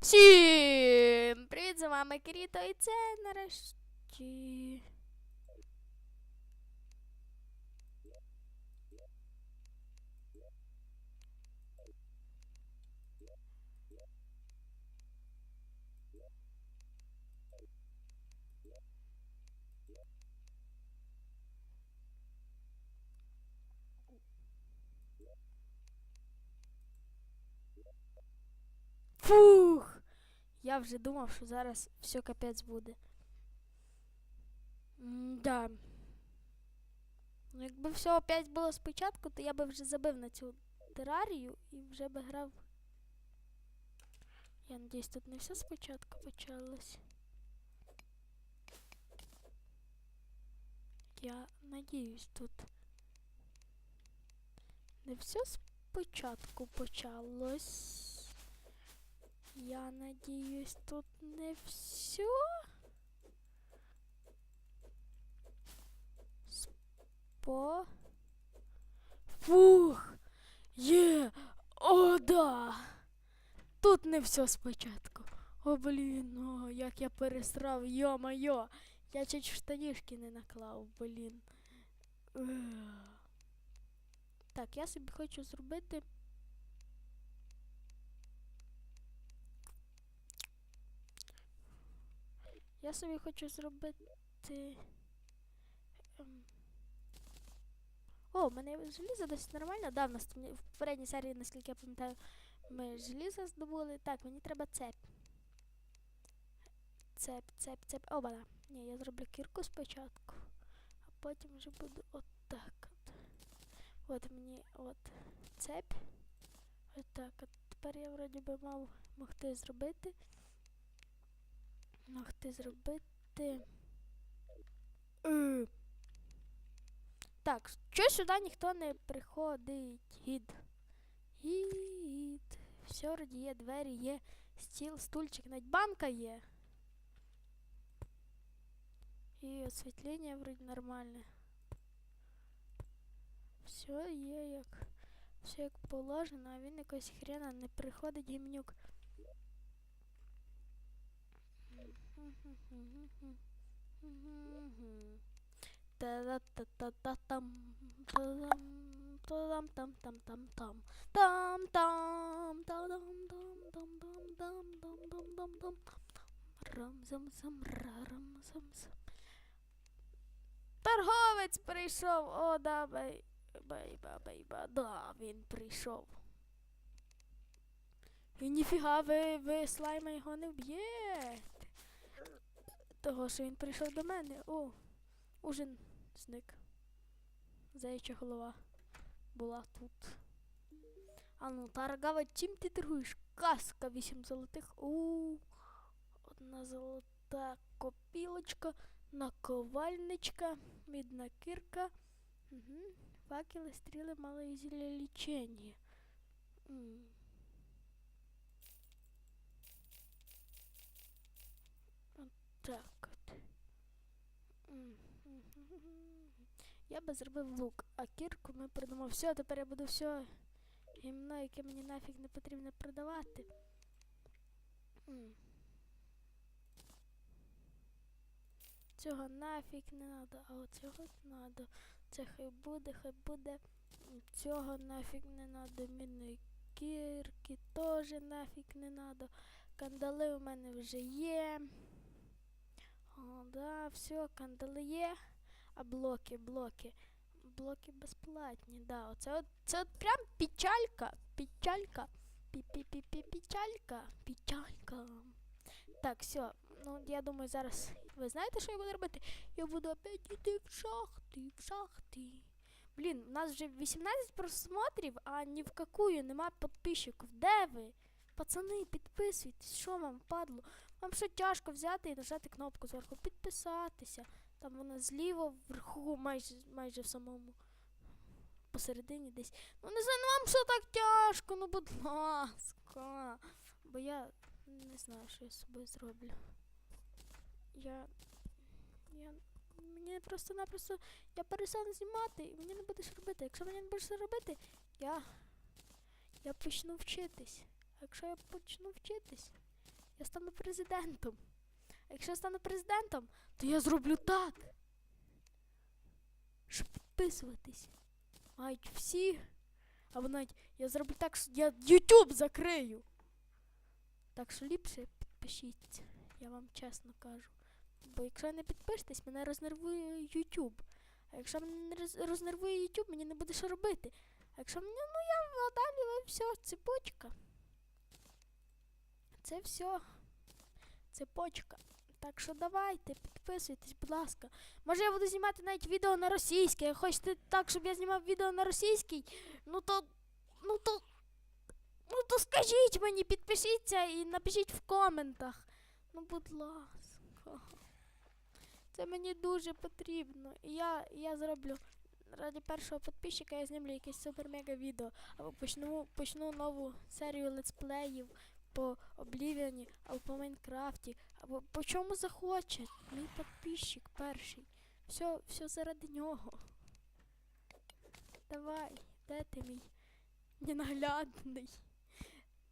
Всім! Привіт, з вами Киріто, і це нарешті. Фух! Я вже думав, що зараз все капець буде. Да. Ну, якби все опять було спочатку, то я би вже забив на цю терарію і вже би грав. Я надіюсь, тут не все спочатку почалось. Я надіюсь, тут не все спочатку почалось. Я надіюсь, тут не все. Спо. Фух! Є! О, да! Тут не все спочатку. О, блін, о, як я пересрав, йо-моє! Я чуть штанішки не наклав, блін. Так, я собі хочу зробити. Я собі хочу зробити. ем, О, у мене желізо досить нормально. Да, в нас в попередній серії, наскільки я пам'ятаю, ми желізо здобули. Так, мені треба цеп. Цеп, цеп, цеп. О, бада. Ні, я зроблю кірку спочатку, а потім вже буду отак от. От мені от цеп. Отак от. Тепер я вроді би мав могти зробити. Могти зробити. Е. Так, що сюди ніхто не приходить? Гід. Гід. Все вроді є, двері є, стіл, стульчик, навіть банка є. І освітлення вроді нормальне. Все є як. Все як положено, а він якось хрена не приходить гімнюк. Торговець прийшов. О, да, бей. Бейба, бейба, да, він прийшов. І ніфіга ви, ви слайма його не вб'єте. Того, що він прийшов до мене. О, ужин зник. Заяча голова була тут. А ну, Таргава, чим ти торгуєш? Каска, вісім золотих. У, одна золота копілочка, наковальничка, мідна кірка. Угу. Факели, стріли, мале зілля лічення. М. От Так от. Я би зробив лук, а кірку ми придумав. Все, тепер я буду все гімно, яке мені нафіг не потрібно продавати. Цього нафіг не надо, а оцього надо. Це хай буде, хай буде. Цього нафіг не надо. Мінної кірки теж нафіг не надо. Кандали у мене вже є. О, да, все, кандали. А блоки, блоки. Блоки безплатні, да. Оце от, це от прям печалька. Печалька. Пі-пі-пі-пі печалька. Печалька. Так, все. Ну, я думаю, зараз. Ви знаєте, що я буду робити? Я буду опять йти в шахти, в шахти. Блін, у нас вже 18 просмотрів, а ні в какую нема підписчиків. Де ви? Пацани, підписуйтесь, що вам падло? Вам що тяжко взяти і нажати кнопку зверху підписатися. Там вона зліва вверху, майже майже в самому посередині десь. Ну не знаю, ну вам що так тяжко, ну будь ласка. Бо я не знаю, що я з собою зроблю. Я. Я. Мені просто-напросто. Я перестану знімати і мені не будеш робити. Якщо мені не будеш робити, я. Я почну вчитись. А якщо я почну вчитись, Я стану президентом. А якщо я стану президентом, то я зроблю так. Щоб підписуватись. Мають всі. Або навіть я зроблю так, що я YouTube закрию. Так що ліпше підпишіться, я вам чесно кажу. Бо якщо не підпишетесь, мене рознервує YouTube. А якщо мене не рознервує YouTube, мені не буде що робити. А якщо мені, ну я далі все, цепочка. Це все. Цепочка. Так що давайте, підписуйтесь, будь ласка. Може я буду знімати навіть відео на російській. Хочете так, щоб я знімав відео на російській? Ну то. Ну то. Ну то скажіть мені, підпишіться і напишіть в коментах. Ну, будь ласка. Це мені дуже потрібно. І я, я зроблю ради першого підписчика я знімлю якесь супер-мега відео. Або почну, почну нову серію летсплеїв по Облівіані, або по Майнкрафті, або по чому захоче. Мій підписчик перший. Все, все заради нього. Давай, де ти мій ненаглядний?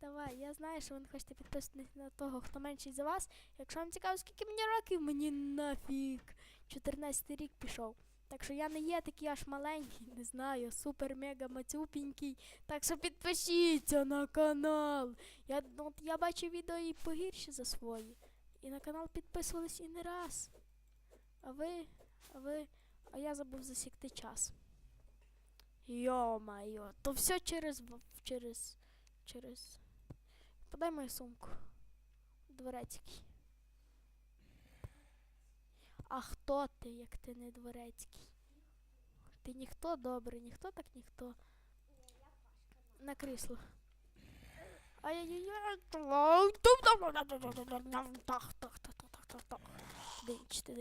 Давай, я знаю, що ви не хочете підписатись на того, хто менший за вас. Якщо вам цікаво, скільки мені років, мені нафіг. 14 рік пішов. Так що я не є такий аж маленький, не знаю, супер-мега мацюпінький. Так що підпишіться на канал. Я, ну, от я бачу відео і погірші за свої. І на канал підписувались і не раз. А ви, а ви, а я забув засікти час. Йо-майо, то все через, через, через. Подай мою сумку. Дворецький. А хто ти, як ти не дворецький? Ти ніхто добрий, ніхто так ніхто. На крісло. Ай-яй-яй. Динч, ти.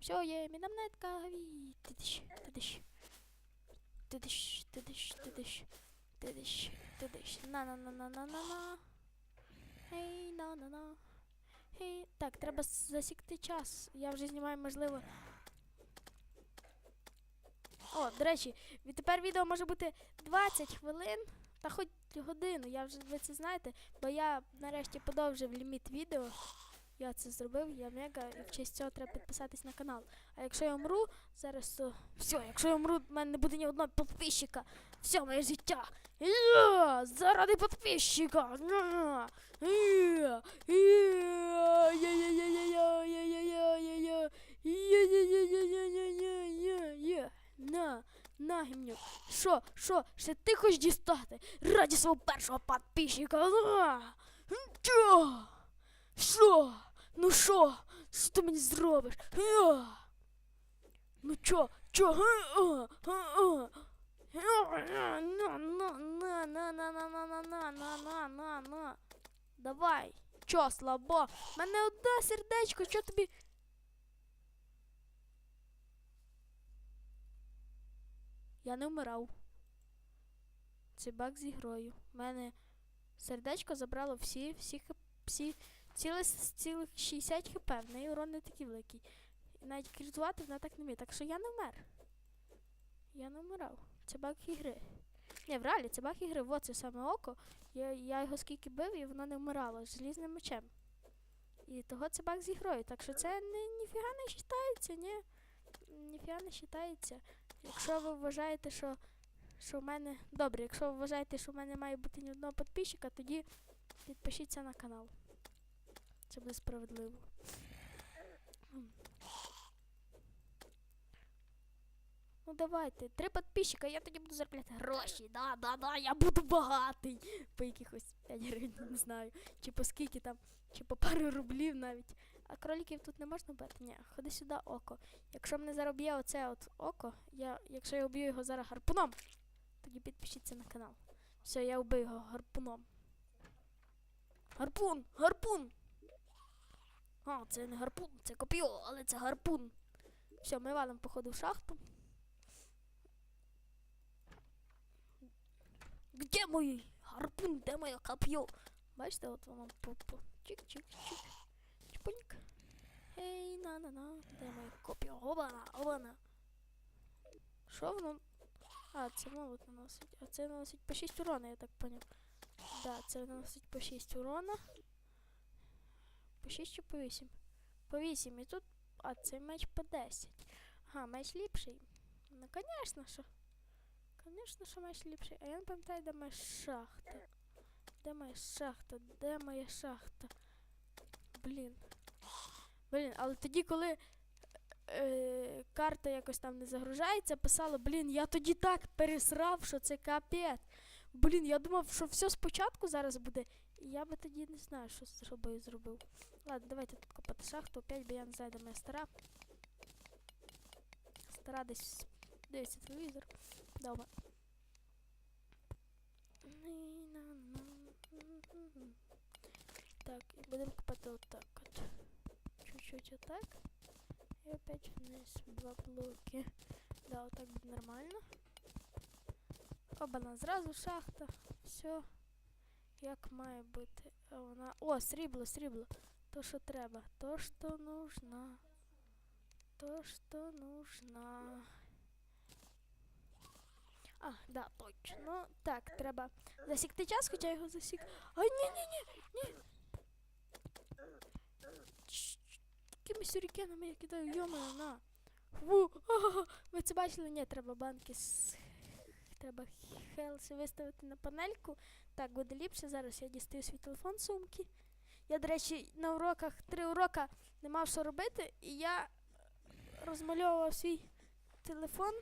Все, є, мінамнетка. Ти диш, ти диш. Ти диш, ти диш, ти. На-на-на-на-на-на-на. Хей, на-на-на. Хей. Так, треба засікти час. Я вже знімаю, можливо. О, до речі, відтепер відео може бути 20 хвилин та хоч годину. Я вже ви це знаєте, бо я нарешті подовжив ліміт відео я це зробив, я мега, і в честь цього треба підписатись на канал. А якщо я умру, зараз то все, якщо я умру, в мене не буде ні одного підписчика. Все моє життя. Я, заради підписчика. На, на гімню. Що, що, ще ти хочеш дістати? Раді свого першого підписчика. Чо? Що? Ну що? Що ти мені зробиш? Ну чо? Чо? Давай. Чо, слабо? Мене одне сердечко, що тобі? Я не вмирав. Це баг з ігрою. У мене сердечко забрало всі, всі, всі, ціле, цілих 60 хп. В неї урон не такий великий. Навіть критувати вона так не вміє. Так що я не вмер. Я не вмирав. Це баг ігри. Ні, в реалі, це баг ігри, во це саме око. Я, я його скільки бив, і воно не вмирало з желізним мечем. І того це баг з ігрою. Так що це не, ніфіга не вважається, ні. Ніфіга не вважається. Якщо ви вважаєте, що, що в мене. Добре, якщо ви вважаєте, що в мене має бути ні одного підписчика, тоді підпишіться на канал. Це буде справедливо. Ну давайте, три підписчика, я тоді буду заробляти гроші. Да, да, да, я буду багатий. По якихось 5 гривень, не знаю. Чи по скільки там, чи по пару рублів навіть. А кроликів тут не можна бити? Ні, ходи сюди око. Якщо мене зараз б'є оце от око, я, якщо я вб'ю його зараз гарпуном, тоді підпишіться на канал. Все, я вбив його гарпуном. Гарпун! Гарпун! А, це не гарпун, це коп'ю, але це гарпун. Все, ми валимо, походу, в шахту. Где мой гарпун? Де моє коп'ю? Бачите, от воно по, по чик-чик-чик. Чпуньк. Ей, на-на-на. Де моє коп'ю? Обана, обана. Що воно? А, це молот наносить. А це наносить по 6 урона, я так поняв. Да, це наносить по 6 урона. По 6 чи по 8? По 8. І тут. А, цей меч по 10. Ага, меч ліпший. Ну, звісно, що. Звісно, що меч ліпший. А я не пам'ятаю, де моя шахта. Де моя шахта? Де моя шахта? Блін. Блін, але тоді, коли е, карта якось там не загружається, писало, блін, я тоді так пересрав, що це капець. Блін, я думав, що все спочатку зараз буде. Я би тоді не знаю, що з собою зробив. Ладно, давайте тут копати шахту, опять, бо я не знаю, де моя стара. Стара десь дивиться телевізор. Дома. Так, і будемо копати отак от. Чуть-чуть отак. І опять вниз два блоки. Да, отак буде нормально. Обана, зразу шахта. Все. Як має бути. А вона. О, срібло, срібло. То, що треба. То, що нужно. То, що нужно. А, да, точно. Так, треба засікти час, хоча я його засік. А, ні, ні, Якими сюрікенами я кидаю, йомаю, на. Ага, ви це бачили? Ні, треба банки з... Треба хелси виставити на панельку. Так, буде ліпше. Зараз я дістаю свій телефон сумки. Я, до речі, на уроках три урока не мав що робити, і я розмальовував свій телефон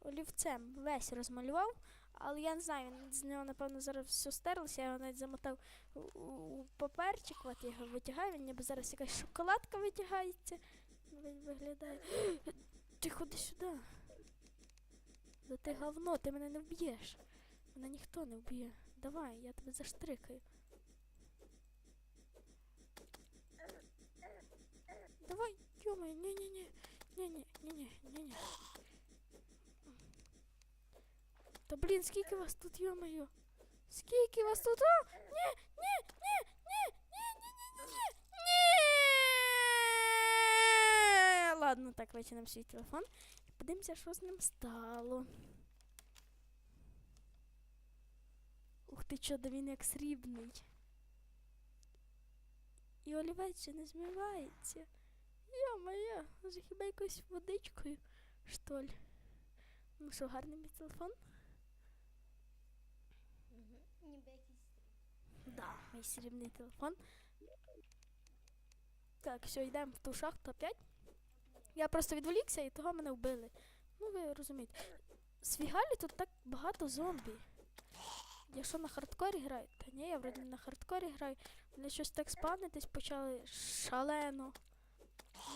олівцем. Весь розмалював, але я не знаю, з нього, напевно, зараз все стерлося, я його навіть замотав у паперчик, от я його витягаю, він ніби зараз якась шоколадка витягається. Він виглядає. Ти ходи сюди. Да ти говно, ти мене не вб'єш. Мене ніхто не вб'є. Давай, я тебе заштрикаю. Давай, йомай, ні-ні-ні. Ні-ні, ні-ні, ні-ні. Та блін, скільки вас тут, йомаю? Скільки вас тут? А! Ні. Ладно, так, витягнемо свій телефон і подивимося, що з ним стало. Ух ти, чо, да він як срібний. І олівець ще не змивається. Йо-моє, може хіба якоюсь водичкою, що ли? Ну що, гарний мій телефон? Угу. Ніби якийсь Да, мій срібний телефон. Так, все, йдемо в ту шахту опять. Я просто відволікся і того мене вбили. Ну, ви розумієте. З Фігалі тут так багато зомбі. Я що на хардкорі граю? Та ні, я вроді на хардкорі граю. Вони щось так спавнитись почали шалено.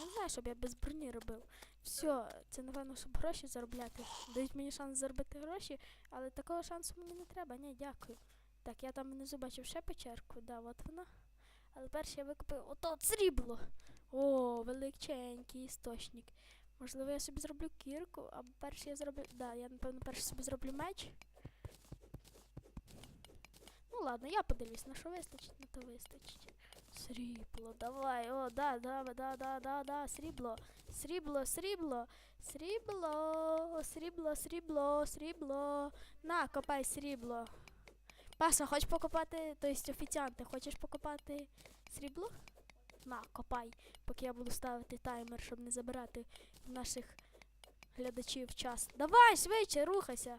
Не знаю, щоб я без броні робив. Все, це напевно, щоб гроші заробляти. Дають мені шанс заробити гроші, але такого шансу мені не треба. Ні, дякую. Так, я там внизу бачив ще печерку, да, от вона. Але перше я викупив ото от срібло. О, величенький істочник. Можливо, я собі зроблю кірку, або перше я зроблю. Да, я напевно перше собі зроблю меч. Ну ладно, я подивлюсь, на що вистачить, на то вистачить. Срібло, давай, о, да, да, да, да, да, да, срібло. Срібло, срібло, срібло, срібло, срібло, срібло. На, копай срібло. Паша, хочеш покопати, то есть офіціант, ти хочеш покопати срібло? На, копай, поки я буду ставити таймер, щоб не забирати наших глядачів час. Давай, швидше, рухайся.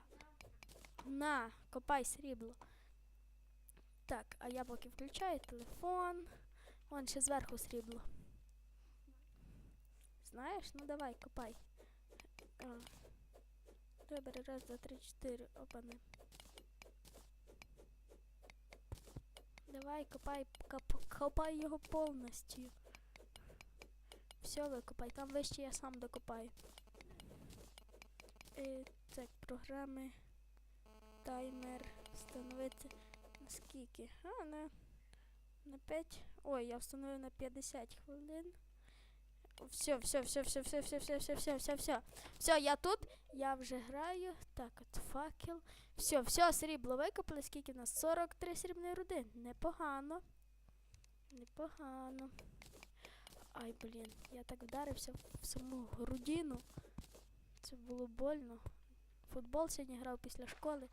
На, копай срібло. Так, а я поки включаю телефон. Вон ще зверху срібло. Знаєш? Ну давай, копай. Добре, раз, два, три, чотири. Опани. Давай, копай, коп, копай його повністю. Все, викопай. Там вище я сам докопаю. І, так, програми. Таймер. Встановити. На скільки? А, на, на 5. Ой, я встановив на 50 хвилин. Все, все, все, все, все, все, все, все, все, все, все. Все, я тут, я вже граю. Так, от факел. Все, все, срібло викопали. Скільки у нас? 43 срібної руди. Непогано. Непогано. Ай, блін, я так вдарився в саму грудину. Це було больно. Футбол сьогодні грав після школи.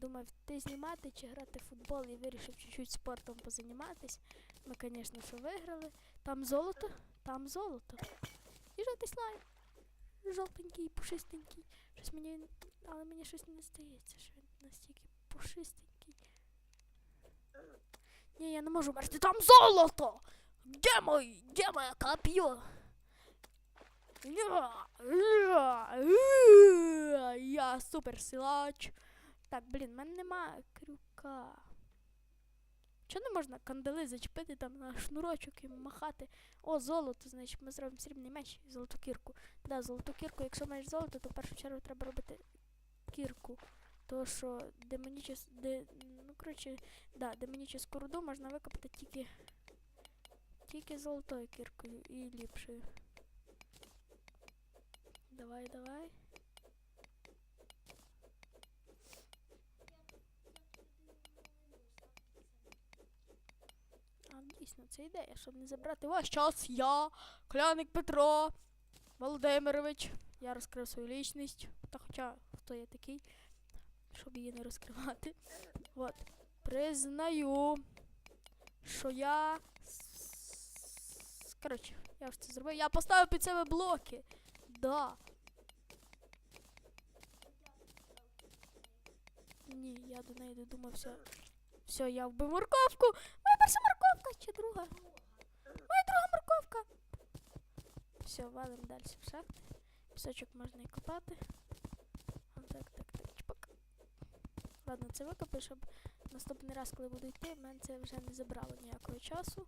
Думав, ти знімати чи грати в футбол і вирішив чуть-чуть спортом позаніматись. Ми, звісно, що виграли. Там золото, там золото. І жовтий слайм. Жовтенький, пушистенький. Щось мені. Але мені щось не здається, що він настільки пушистенький. Ні, я не можу мерзти. Там золото! Де мой? Де моє коп'є? Я суперсилач. Так, блін, в мене нема крюка. Чого не можна кандали зачепити там на шнурочок і махати? О, золото, значить ми зробимо срібний меч і золоту кірку. Да, золоту кірку, якщо маєш золото, то в першу чергу треба робити кірку. То що демонічес... Де... Ну, коротше, да, демоніческу руду можна викопати тільки. Тільки золотою кіркою і ліпшою. Давай, давай. Дійсно, це ідея, щоб не забрати ваш час. Я, Кляник Петро Володимирович. Я розкрив свою лічність. Та хоча хто я такий, щоб її не розкривати. От. Признаю, що я. Коротше, я вже це зробив. Я поставив під себе блоки. Да. Ні, я до неї додумався. Все, я вбив морковку. Перша морковка чи друга? Моя друга морковка. Все, валим далі в шахти. Пісочок можна і копати. А, Так, так, так, чпак. Ладно, це викопаю, щоб наступний раз, коли буду йти, в мене це вже не забрало ніякого часу.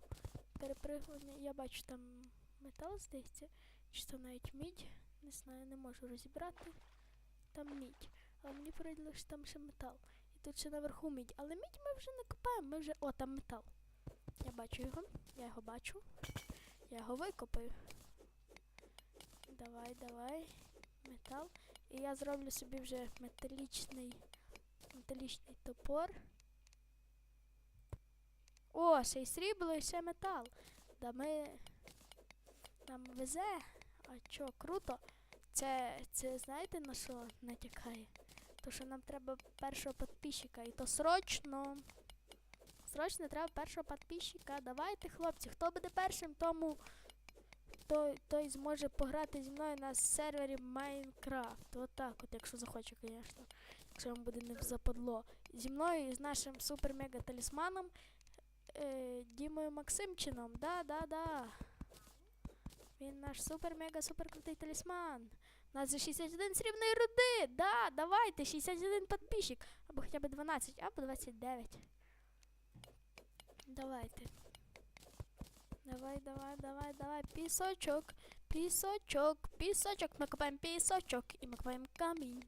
Перепригування. Я бачу там метал, здається, чи то навіть мідь. Не знаю, не можу розібрати. Там мідь. Але мені порадили, що там ще метал. І тут ще наверху мідь. Але мідь ми вже не копаємо, ми вже. О, там метал. Я бачу його. Я його бачу. Я його викопаю. Давай, давай. Метал. І я зроблю собі вже металічний. Металічний топор. О, ще й срібло, і ще метал. Да ми. Нам везе. А чо, круто. Це, це знаєте на що натякає? То що нам треба першого підписчика. І то срочно. Срочно треба першого підписчика. Давайте, хлопці, хто буде першим, тому той, той зможе пограти зі мною на сервері Майнкрафт. Отак, от, якщо захоче, звісно. Якщо йому буде не западло. Зі мною і з нашим супер-мега талісманом е, Дімою Максимчином. Да, да, да. Він наш супер-мега-супер крутий талісман. У нас за 61 срібної руди. Да, давайте, 61 підписчик. Або хоча б 12, або 29. Давайте. Давай, давай, давай, давай. Пісочок, пісочок, пісочок. Ми копаємо пісочок і ми копаємо камінь.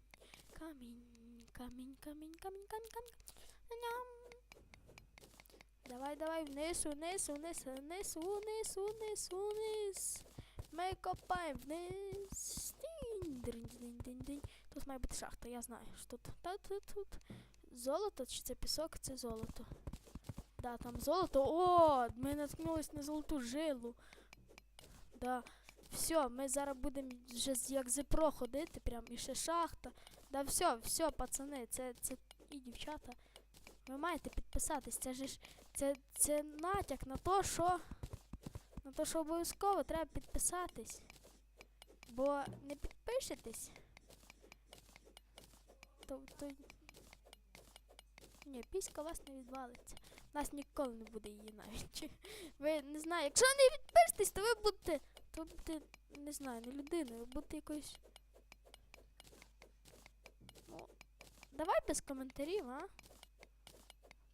Камінь, камінь, камінь, камінь, камінь, камінь. Ням. Давай, давай, вниз, вниз, вниз, вниз, вниз, вниз, вниз. Ми копаємо вниз. Динь, динь, динь, динь. Тут має бути шахта, я знаю, що тут. Тут, тут. Золото чи це пісок, це золото. Да, там золото. О, ми наткнулись на золоту жилу. Да. Все, ми зараз будемо вже як зипро ходити, прям і ще шахта. Да, все, все, пацани, це, це і дівчата. Ви маєте підписатись. Це ж це, це натяк на те, що. На те, що обов'язково треба підписатись. Бо не підпишетесь. То, то... Ні, піська у вас не відвалиться. Нас ніколи не буде її навіть. Ви не знаю, якщо не відпишетесь, то ви будете. То будете, не знаю, не людиною, ви будете якоюсь. Ну, давай без коментарів, а?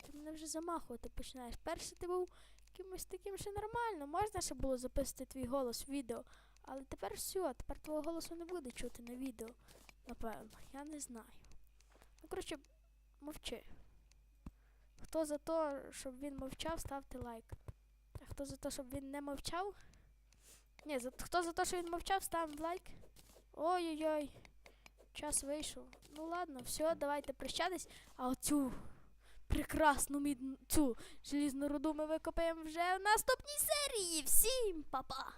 Ти мене вже замахувати починаєш. Перший ти був якимось таким ще нормально. Можна ще було записати твій голос в відео. Але тепер все, тепер твого голосу не буде чути на відео. Напевно, я не знаю. Ну, коротше, мовчи. Хто за те, щоб він мовчав, ставте лайк. А хто за те, щоб він не мовчав? Ні, за, хто за те, що він мовчав, ставимо лайк. Ой-ой-ой. Час вийшов. Ну ладно, все, давайте прощатись. А оцю прекрасну мідну цю желізну руду ми викопаємо вже в наступній серії. Всім па-па!